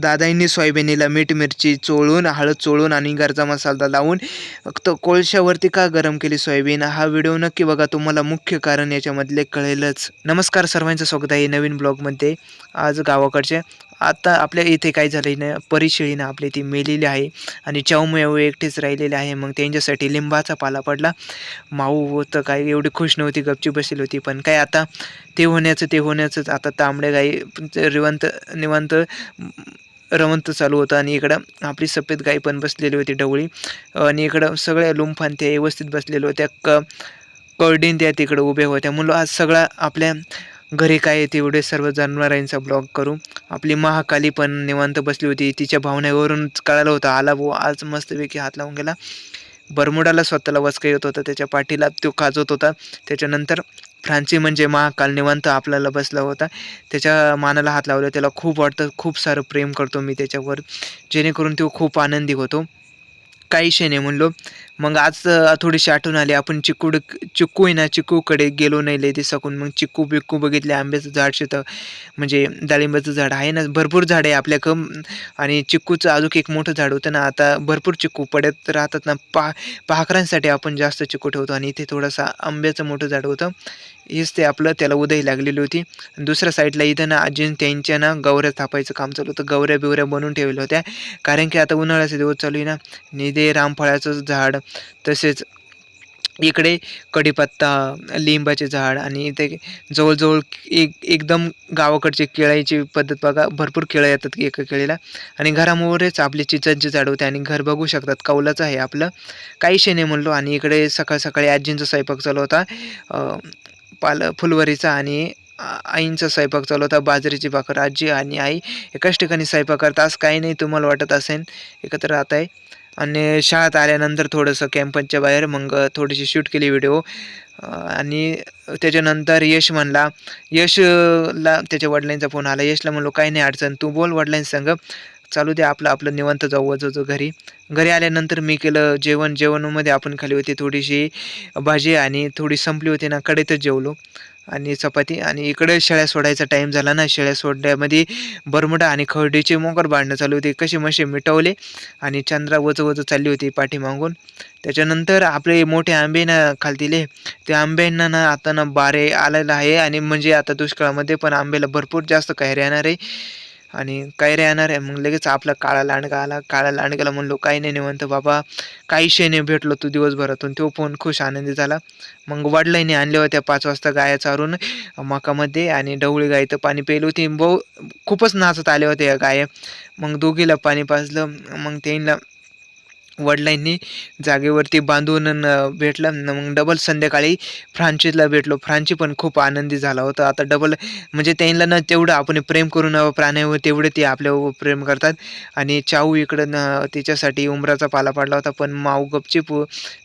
दादांनी सोयाबिनीला मीठ मिरची चोळून हळद चोळून आणि घरचा मसाला लावून फक्त कोळशावरती का गरम केली सोयाबीन? हा व्हिडिओ नक्की बघा. तुम्हाला मुख्य कारण याच्यामधले कळेलच. नमस्कार सर्वांचं स्वागत आहे नवीन ब्लॉगमध्ये. आज गावाकडचे. आता आपल्या इथे काय झालं ना परिशिळीनं आपली ती मेलेली आहे आणि चौमेव एकटेच राहिलेले आहे. मग त्यांच्यासाठी लिंबाचा पाला पडला. माऊ होतं काय एवढी खुश नव्हती गपची बसली होती. पण काय आता? ते होण्याचं ते होण्याचंच आता तांबडे गाई रिवंत निवंत रवंत चालू होतं आणि इकडं आपली सफेद गाई पण बसलेली होती ढवळी. आणि इकडं सगळ्या लुंफान त्या व्यवस्थित बसलेल्या होत्या. क कळडीन त्या तिकडं उभ्या होत्या. म्हणलं आज सगळा आपल्या घरी काय येते एवढे सर्व जनावरांचा ब्लॉग करू. आपली महाकाली पण निवांत बसली होती. तिच्या भावनेवरूनच कळालं होतं. आला भाऊ आज मस्तपैकी हात लावून गेला. बरमुडाला स्वतःला वचका येत होता त्याच्या पाठीला तो खाजवत होता. त्याच्यानंतर फ्रान्सी म्हणजे महाकाल निवांत आपल्याला बसला होता. त्याच्या मानाला हात लावला. त्याला खूप वाटतं खूप सारं प्रेम करतो मी त्याच्यावर. जेणेकरून तो खूप आनंदी होतो. काही नाही म्हणलो मग आज थोडीशी आठवण आली. आपण चिकूड चिक्कू आहे ना चिक्कूकडे गेलो नाही लय दिसाकून मग चिक्कू बिक्कू बघितले आंब्याचं झाड शेतं म्हणजे डाळिंबाचं झाड. आहे ना भरपूर झाड आहे आपल्या कम आणि चिक्कूचं अजून एक मोठं झाड होतं ना आता भरपूर चिक्कू पडत राहतात ना. पा पाखरांसाठी आपण जास्त चिक्कू ठेवतो. आणि इथे थोडंसं आंब्याचं मोठं झाड होतं. हेच ते आपलं त्याला उदय लागलेली होती. दुसऱ्या साईडला इथं ना अजून त्यांच्या ना गवऱ्या थापायचं काम चालू होतं. गवऱ्या बिवऱ्या बनवून ठेवल्या होत्या. कारण की आता उन्हाळ्याचे दिवस चालू आहे ना. निधे रामफळाचं झाड तसेच इकडे कढीपत्ता लिंबाचे झाड आणि इथे जवळजवळ एक एकदम गावाकडची केळ्याची पद्धत बघा भरपूर केळं येतात एका केळीला. आणि घरामोरच आपली चिचांचे झाड होते आणि घर बघू शकतात. कौलाचं आहे आपलं. काही नाही म्हणलो आणि इकडे सकाळ सकाळी आजींचा स्वयंपाक चालू होता. पाल फुलवरीचा आणि आईंचा स्वयंपाक चालू होता. बाजरीची भाकर आजी आणि आई एकाच ठिकाणी स्वयंपाक करता असं काही नाही तुम्हाला वाटत असेल एकत्र राहत आहे आणि शाळेत आल्यानंतर थोडंसं कॅम्पसच्या बाहेर मग थोडीशी शूट केली व्हिडिओ आणि त्याच्यानंतर यश म्हणला यशला त्याच्या वडिलांचा फोन आला. यशला म्हणलो काही नाही अडचण तू बोल वडिलांसंग चालू दे आपलं आपलं निवांत जाऊ जो घरी. घरी आल्यानंतर मी केलं जेवण. जेवणामध्ये आपण खाली होती थोडीशी भाजी आणि थोडी संपली होती ना कडेतच जेवलो. आणि चपाती. आणि इकडे शेळ्या सोडायचा टाईम झाला ना. शेळ्या सोडण्यामध्ये बरमुडा आणि खर्डीचे मोकर बांधणं चालू होते. कसे मसे मिटवले आणि चंद्रा वज वज चालली होती पाठीमागून. त्याच्यानंतर आपले मोठे आंबे ना खालतीले. त्या आंब्यांना ना आता ना बारे आलेला आहे. आणि म्हणजे आता दुष्काळामध्ये पण आंब्याला भरपूर जास्त काही येणार आहे. आणि काय येणार आहे. मग लगेच आपला काळा लांडगा आला. काळा लांडगाला म्हणलो काही नाही निवंत बाबा. काही नाही भेटलो तू दिवसभरातून. तो पण खुश आनंदी झाला. मग वडिलांनी आणल्या होत्या पाच वाजता गाया चारून मकामध्ये आणि ढवळी गायचं तर पाणी पेली होती. बहु खूपच नाचत आले होते या गाय. मग दोघीला पाणी पाजलं. मग त्यांना वडिलांनी जागेवरती बांधून न- भेटलं. न मग डबल संध्याकाळी फ्रान्सीला भेटलो. फ्रान्सी पण खूप आनंदी झाला होता. आता डबल म्हणजे त्यांना ना तेवढं आपण प्रेम करून प्राण्यावर तेवढे ते आपल्यावर प्रेम करतात. आणि चाऊ इकडं न तिच्यासाठी उमराचा पाला पाडला होता. पण माऊ गपचीप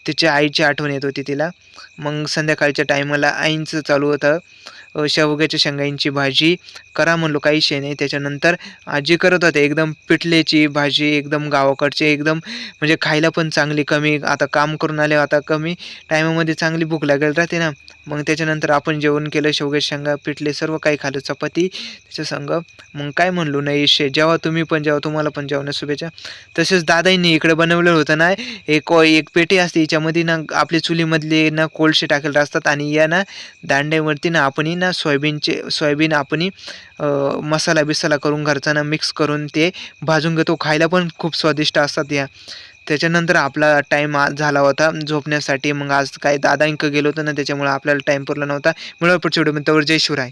तिच्या आईची आठवण येत होती तिला. मग संध्याकाळच्या टायमाला आईंचं चालू होतं. शेवग्याच्या शेंगांची भाजी करा म्हणलो. काही शे नाही. त्याच्यानंतर आजी करत होते. एकदम पिठलेची भाजी एकदम गावाकडची एकदम म्हणजे खायला पण चांगली कमी. आता काम करून आले आता कमी. टायमामध्ये चांगली भूक लागेल राहते ना. मग त्याच्यानंतर आपण जेवण केलं शेवग्याच्या शेंगा पिठले सर्व काही खाल्लं. चपाती त्याच्या संग मग काय म्हणलो? नाही शे जेव्हा तुम्ही पण जेव्हा तुम्हाला पण जेवणा शुभेच्छा. तसेच दादाईंनी इकडे बनवलं होतं ना एक एक पेटी असते. याच्यामध्ये ना आपली चुलीमधले ना कोळशे टाकलेले असतात आणि या ना दांड्यावरती ना आपण ना सोयाबीनचे सोयाबीन आपण मसाला बिसाला करून घरच्यांना मिक्स करून ते भाजून घेतो. खायला पण खूप स्वादिष्ट असतात या. त्याच्यानंतर आपला टाईम झाला होता झोपण्यासाठी. मग आज काय दादा इंक गेलो होतो ना त्याच्यामुळे आपल्याला टाईम पुरला नव्हता. मिळवा पुढच्या व्हिडिओमध्ये जय शिवराय.